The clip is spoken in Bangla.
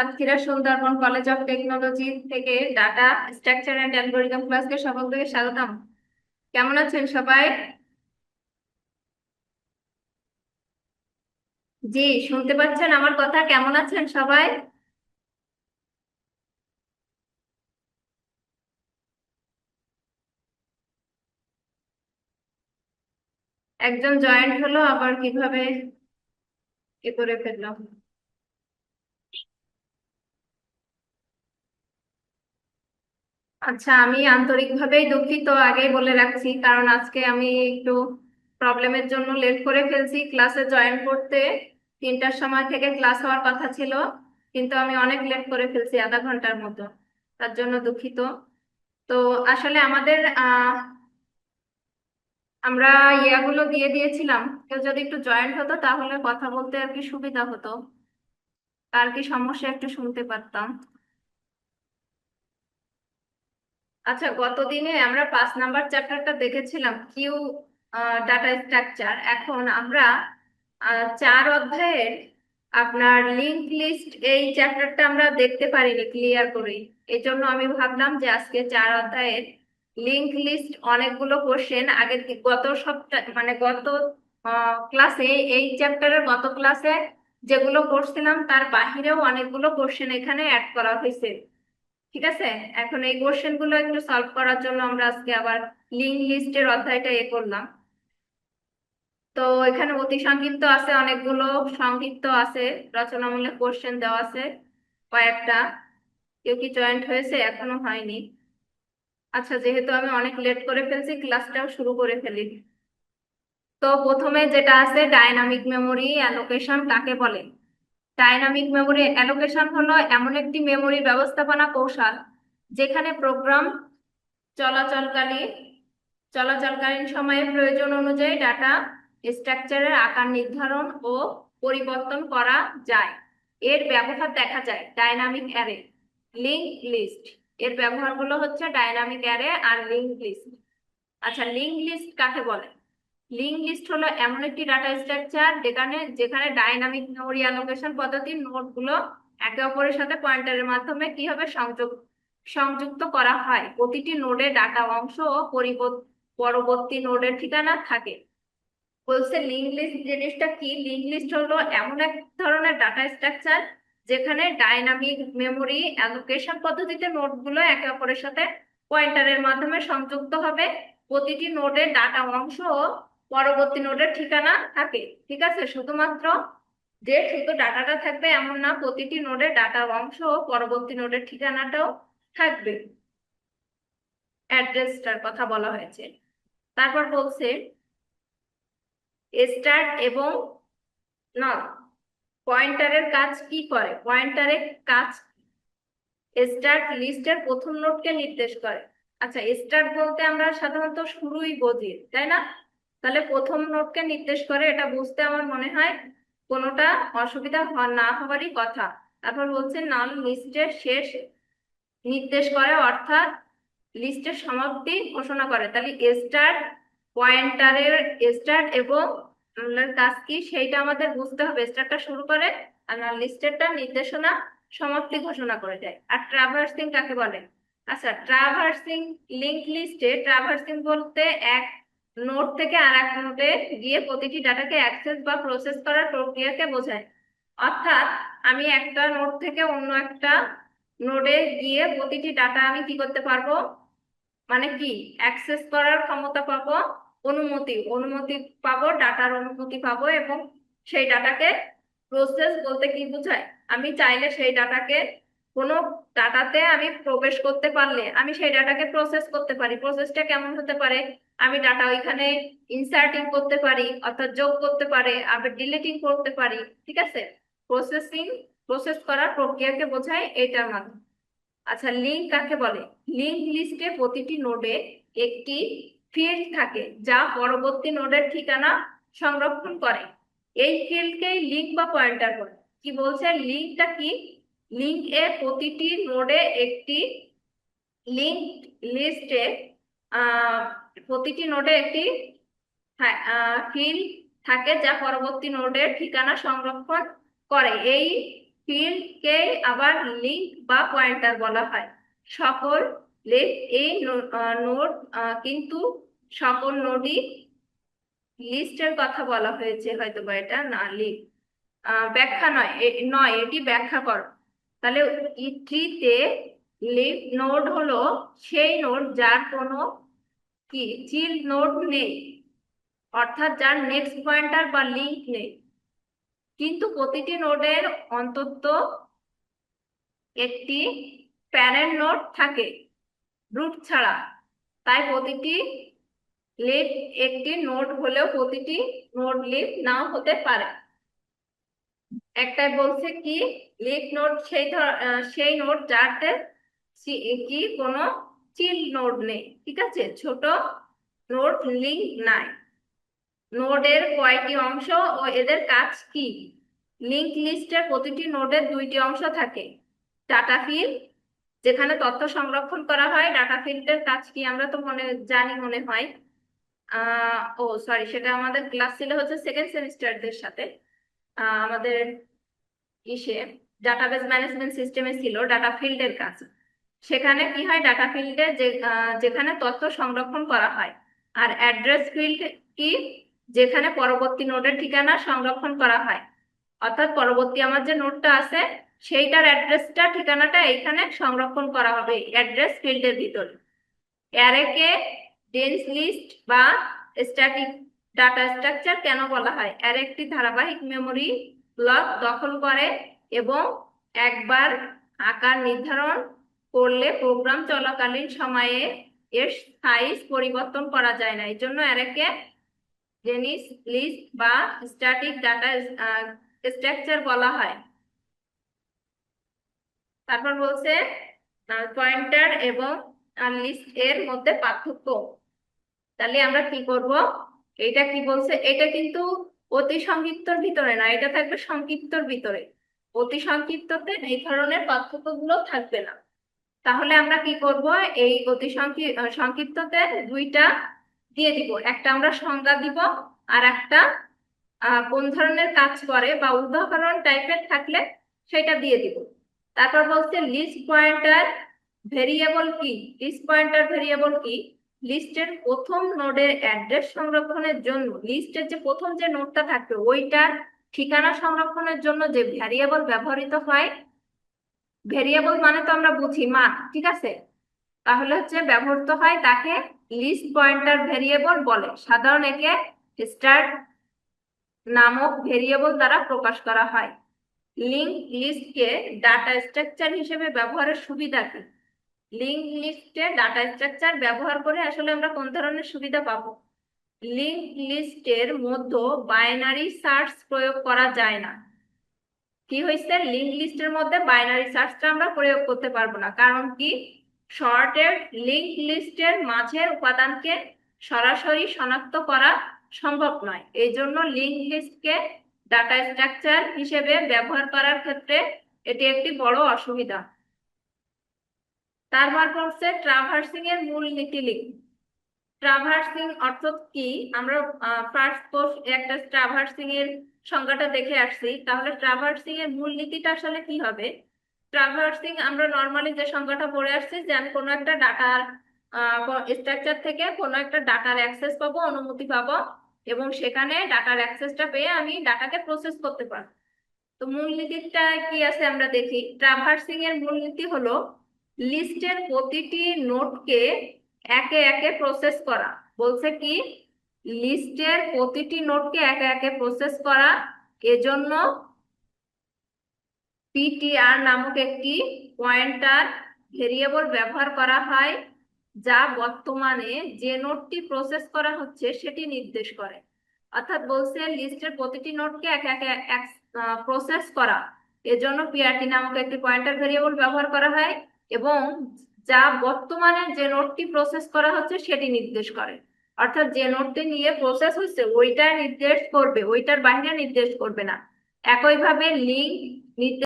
Satkhira Sundarban college of technology থেকে ডাটা স্ট্রাকচার অ্যান্ড অ্যালগোরিদম ক্লাসকে সকলকে স্বাগতম। কেমন আছেন সবাই? জি, শুনতে পাচ্ছেন আমার কথা? কেমন আছেন সবাই? একজন জয়েন্ট হলো, আবার কীভাবে এ করে ফেললাম আচ্ছা আমি আন্তরিকভাবেই দুঃখিত আগেই বলে রাখছি, কারণ আজকে আমি একটু প্রবলেমের জন্য লেট করে ফেলছি। ক্লাসে জয়েন করতে তিনটার সময় থেকে ক্লাস হওয়ার কথা ছিল, কিন্তু আমি অনেক লেট করে ফেলছি আধা ঘণ্টার মতো, তার জন্য দুঃখিত। তো আসলে আমাদের আমরা ইয়াগুলো দিয়ে দিয়েছিলাম, কেউ যদি একটু জয়েন্ট হতো তাহলে কথা বলতে আর কি সুবিধা হতো আর কি সমস্যা একটু শুনতে পারতাম। আচ্ছা গতদিনে আমরা পাঁচ নাম্বার চ্যাপ্টারটা দেখেছিলাম, কিউ ডাটা স্ট্রাকচার। এখন আমরা চার অধ্যায়ের আপনার লিঙ্ক লিস্ট এই চ্যাপ্টারটা আমরা দেখতে পারিনি, ক্লিয়ার করে। এই জন্য আমি ভাবলাম যে আজকে চার অধ্যায়ের লিঙ্ক লিস্ট অনেকগুলো কোশ্চেন, আগে গত সপ্তাহ মানে গত ক্লাসে, এই চ্যাপ্টারের গত ক্লাসে যেগুলো করছিলাম, তার বাহিরেও অনেকগুলো কোশ্চেন এখানে অ্যাড করা হয়েছে ঠিক আছে? এখন এই কোশ্চেনগুলো একটু সলভ করার জন্য আমরা আজকে আবার লিঙ্ক লিস্টের অধ্যায়টা এ করলাম। তো এখানে অতি সংক্ষিপ্ত আছে অনেকগুলো, সংক্ষিপ্ত আছে, রচনামূলক কোশ্চেন দেওয়া আছে কয়েকটা। কেউ কি জয়েন্ট হয়েছে? এখনও হয়নি। আচ্ছা যেহেতু আমি অনেক লেট করে ফেলছি ক্লাসটাও শুরু করে ফেলি। তো প্রথমে যেটা আছে ডাইনামিক মেমোরি অ্যালোকেশন কাকে বলে? ডাইনামিক মেমোরি অ্যালোকেশন হলো এমন একটি মেমোরি ব্যবস্থাপনা কৌশল যেখানে প্রোগ্রাম চলাচলকালীন চলাচলকালীন সময়ে প্রয়োজন অনুযায়ী ডাটা স্ট্রাকচারের আকার নির্ধারণ ও পরিবর্তন করা যায়। এর ব্যবহার দেখা যায় ডাইনামিক অ্যারে, লিঙ্ক লিস্ট। এর ব্যবহারগুলো হচ্ছে ডাইনামিক অ্যারে আর লিঙ্ক লিস্ট। আচ্ছা লিঙ্ক লিস্ট কাকে বলে? লিঙ্ক লিস্ট হলো এমন একটি ডাটা স্ট্রাকচার যেখানে যেখানে ডাইনামিক মেমোরি অ্যালোকেশন পদ্ধতির নোডগুলো একে অপরের সাথে পয়েন্টারের মাধ্যমে কি হবে সংযোগ, সংযুক্ত করা হয়। প্রতিটি নোডে ডাটা অংশ ও পরবর্তী নোডের ঠিকানা থাকে। বলছে লিঙ্ক লিস্ট জিনিসটা কি? লিঙ্ক লিস্ট হলো এমন এক ধরনের ডাটা স্ট্রাকচার যেখানে ডাইনামিক মেমোরি অ্যালোকেশন পদ্ধতিতে নোডগুলো একে অপরের সাথে পয়েন্টারের মাধ্যমে সংযুক্ত হবে। প্রতিটি নোডের ডাটা অংশ পরবর্তী নোডের ঠিকানা থাকে, ঠিক আছে? শুধুমাত্র যে শুধু ডাটাটা থাকবে এমন না, প্রতিটি নোডের ডাটা অংশ পরবর্তী নোডের ঠিকানাটাও থাকবে। অ্যাড্রেসটার কথা বলা হয়েছে। তারপর বলছে স্টার্ট এবং নট পয়েন্টারের কাজ কি করে? পয়েন্টারের কাজ স্টার্ট লিস্টের প্রথম নোটকে নির্দেশ করে। আচ্ছা স্টার্ট বলতে আমরা সাধারণত শুরুই বুঝি, তাই না? তাহলে প্রথম নোটকে নির্দেশ করে এটা বুঝতে আমার মনে হয় কোনোটা অসুবিধা না হওয়ারই কথা। তারপর বলছে নাল লিস্টের শেষ নির্দেশ করে, অর্থাৎ লিস্টের সমাপ্তি ঘোষণা করে। তাহলে স্টার্ট পয়েন্টারের স্টার্ট এবং কাজ কি? সেইটা আমাদের বুঝতে হবে। স্টার্টটা শুরু করে আর নাল লিস্টেরটা নির্দেশনা সমাপ্তি ঘোষণা করে দেয়। আর ট্রাভার্সিং কাকে বলে? আচ্ছা ট্রাভার্সিং লিঙ্ক লিস্টে ট্রাভার্সিং বলতে এক নোড থেকে আর এক নোডে গিয়ে প্রতিটি ডাটাকে অ্যাক্সেস বা প্রসেস করার প্রক্রিয়াকে বোঝায়। অর্থাৎ আমি একটা নোড থেকে অন্য একটা নোডে গিয়ে প্রতিটি ডাটা আমি কি করতে পারব? মানে কি? অ্যাক্সেস করার ক্ষমতা পাবো, অনুমতি। অনুমতি পাবো, ডাটার অনুমতি পাবো এবং সেই ডাটাকে প্রসেস বলতে কি বোঝায়? আমি চাইলে সেই ডাটাকে কোনো ডাটাতে আমি প্রবেশ করতে পারলে, আমি সেই ডাটাকে প্রসেস করতে পারি। প্রসেসটা কেমন হতে পারে? আমি ডাটা ওইখানে ইনসার্টিং করতে পারি, অর্থাৎ যোগ করতে পারে আবার ডিলিটিং করতে পারি, ঠিক আছে? প্রসেসিং প্রসেস করার প্রক্রিয়াকে বোঝায় এটার মাধ্যমে। আচ্ছা লিঙ্ক কাকে বলে? লিঙ্ক লিস্টে প্রতিটি নোডে একটি ফিল্ড থাকে, যা পরবর্তী নোডের ঠিকানা সংরক্ষণ করে। এই ফিল্ডকেই লিঙ্ক বা পয়েন্টার বলে। কি বলছে? লিঙ্কটা কি? লিঙ্ক এ প্রতিটি নোডে একটি লিঙ্ক লিস্টে প্রতিটি নোডে একটি ফিল্ড থাকে যা পরবর্তী নোডের ঠিকানা সংরক্ষণ করে। এই ফিল্ডকে আবার লিঙ্ক বা পয়েন্টার বলা হয়। সকল লেখ এই নোড কিন্তু সকল নোডই লিস্টের কথা বলা হয়েছে হয়তো বা এটা না লিঙ্ক ব্যাখ্যা নয় নয়, এটি ব্যাখ্যা করো। তাহলে ট্রিতে লিফ নোড হলো সেই নোড যার কোনো কি? চিল নোড নেই। অর্থাৎ যার নেক্সট পয়েন্টার বা লিংক নেই। কিন্তু প্রতিটি নোডের অন্তত একটি প্যারেন্ট নোড থাকে রুট ছাড়া। তাই প্রতিটি লিফ একটি নোড হলেও প্রতিটি নোড লিফ নাও হতে পারে। একটাই বলছে কি লিফ নোড সেই ধর- সেই নোড যাতে কি কোনো চিল নোড নেই, ঠিক আছে? ছোট নোড লিঙ্ক নাই। নোডের কয়টি অংশ ও এদের কাজ কি? লিঙ্ক লিস্টের প্রতিটি নোডের দুইটি অংশ থাকে। ডাটা ফিল্ড যেখানে তথ্য সংরক্ষণ করা হয় ডাটা ফিল্ডের কাজ কি আমরা তো মনে, জানি, মনে হয়। ও সরি সেটা আমাদের ক্লাস ছিল হচ্ছে সেকেন্ড সেমিস্টারদের সাথে। আমাদের ইসে ডাটাবেস ম্যানেজমেন্ট সিস্টেমে ছিল ডাটা ফিল্ডের কাজ। সেখানে কি হয় ডাটা ফিল্ডে যে যেখানে তথ্য সংরক্ষণ করা হয় আর অ্যাড্রেস ফিল্ড কি, যেখানে পরবর্তী নোটের ঠিকানা সংরক্ষণ করা হয়। অর্থাৎ পরবর্তী আমার যে নোটটা আছে, সেইটার অ্যাড্রেসটা ঠিকানাটা এখানে সংরক্ষণ করা হবে অ্যাড্রেস ফিল্ডের ভিতরে। অ্যারেকে ডেন্স লিস্ট বা স্ট্যাটিক ডাটা স্ট্রাকচার কেন বলা হয়? অ্যারে একটি ধারাবাহিক মেমোরি ব্লক দখল করে এবং একবার আকার নির্ধারণ করলে প্রোগ্রাম চলাকালীন সময়ে এর সাইজ পরিবর্তন করা যায় না। এই জন্য অ্যারেকে জেনিস লিস্ট বা স্ট্যাটিক ডাটা স্ট্রাকচার বলা হয়। তারপর বলছে পয়েন্টার এবং লিস্ট এর মধ্যে পার্থক্য। তাহলে আমরা কি করব? এটা কি বলছে? এটা কিন্তু অতি সংক্ষিপ্তর ভিতরে না, এটা থাকবে সংক্ষিপ্তর ভিতরে। অতি সংক্ষিপ্ততে এই ধরনের পার্থক্যগুলো থাকবে না। তাহলে আমরা কি করব? এই অতি সংক্ষিপ্ততে দুইটা দিয়ে দিব। একটা আমরা সংজ্ঞা দিব আর একটা কোন ধরনের কাজ করে বা উদাহরণ টাইপের থাকলে সেটা দিয়ে দিব। তারপর বলছে লিস্ট পয়েন্টার ভেরিয়েবল কি? লিস্ট পয়েন্টার ভেরিয়েবল কি? লিস্টের প্রথম নোডের অ্যাড্রেস সংরক্ষণের জন্য, লিস্টের যে প্রথম যে নোডটা থাকবে, ওইটার ঠিকানা সংরক্ষণের জন্য যে ভ্যারিয়েবল ব্যবহৃত হয় ভেরিয়েবল মানে তো আমরা বুঝি মান, ঠিক আছে? তাহলে হচ্ছে ব্যবহৃত হয় তাকে লিস্ট পয়েন্টার ভেরিয়েবল বলে। সাধারণ একে স্টার্ট নামক ভেরিয়েবল দ্বারা প্রকাশ করা হয়। লিঙ্ক লিস্টকে ডাটা স্ট্রাকচার হিসেবে ব্যবহারের সুবিধা কি? লিঙ্ক লিস্টে ডাটা স্ট্রাকচার ব্যবহার করে আসলে আমরা কোন ধরনের সুবিধা পাবো? লিঙ্ক লিস্টের মধ্যে বাইনারি সার্চ প্রয়োগ করা যায় না। কি হয়েছে? লিঙ্ক লিস্টের মধ্যে বাইনারি সার্চটা আমরা প্রয়োগ করতে পারব না। কারণ কি? শর্টের লিঙ্ক লিস্টের মাঝের উপাদানকে সরাসরি শনাক্ত করা সম্ভব নয়। এই জন্য লিঙ্ক লিস্টকে ডাটা স্ট্রাকচার হিসেবে ব্যবহার করার ক্ষেত্রে এটি একটি বড় অসুবিধা। তারপর হচ্ছে ট্রাভার্সিং এর মূল নীতি লিখুন। ট্রাভার্সিং অর্থাৎ কি? আমরা ফার্স্ট পোস্ট একটা ট্রাভার্সিং এর সংজ্ঞাটা দেখে আসছি। তাহলে ট্রাভার্সিং এর মূল নীতিটা আসলে কি হবে? ট্রাভার্সিং আমরা নর্মালি যে সংজ্ঞাটা পড়ে আসছি যে আমি কোনো একটা ডাটার স্ট্রাকচার থেকে কোনো একটা ডাটার অ্যাক্সেস পাবো, অনুমতি পাবো, এবং সেখানে ডাটার অ্যাক্সেসটা পেয়ে আমি ডাটাকে প্রসেস করতে পারব। তো মূলনীতিটা কি আছে আমরা দেখি? ট্রাভার্সিং এর মূলনীতি হলো লিস্টের প্রতিটি নোটকে একে একে প্রসেস করা। বলছে কি, লিস্টের প্রতিটি নোটকে একে একে প্রসেস করা। এজন্য পিটিআর নামক একটি পয়েন্টার ভেরিয়েবল ব্যবহার করা হয়, যা বর্তমানে যে নোটটি প্রসেস করা হচ্ছে সেটি নির্দেশ করে। অর্থাৎ বলছে লিস্টের প্রতিটি নোডকে একে একে প্রসেস করা। এজন্য পিআরটি নামক একটি পয়েন্টার ভেরিয়েবল ব্যবহার করা হয়। এবং যা বর্তমানে যে নোটটি প্রসেস করা হচ্ছে সেটি নির্দেশ করে। অর্থাৎ যে নোটটি নিয়ে প্রসেস হচ্ছে ওইটা নির্দেশ করবে, ওইটার বাইরে নির্দেশ করবে না। একইভাবে লিঙ্ক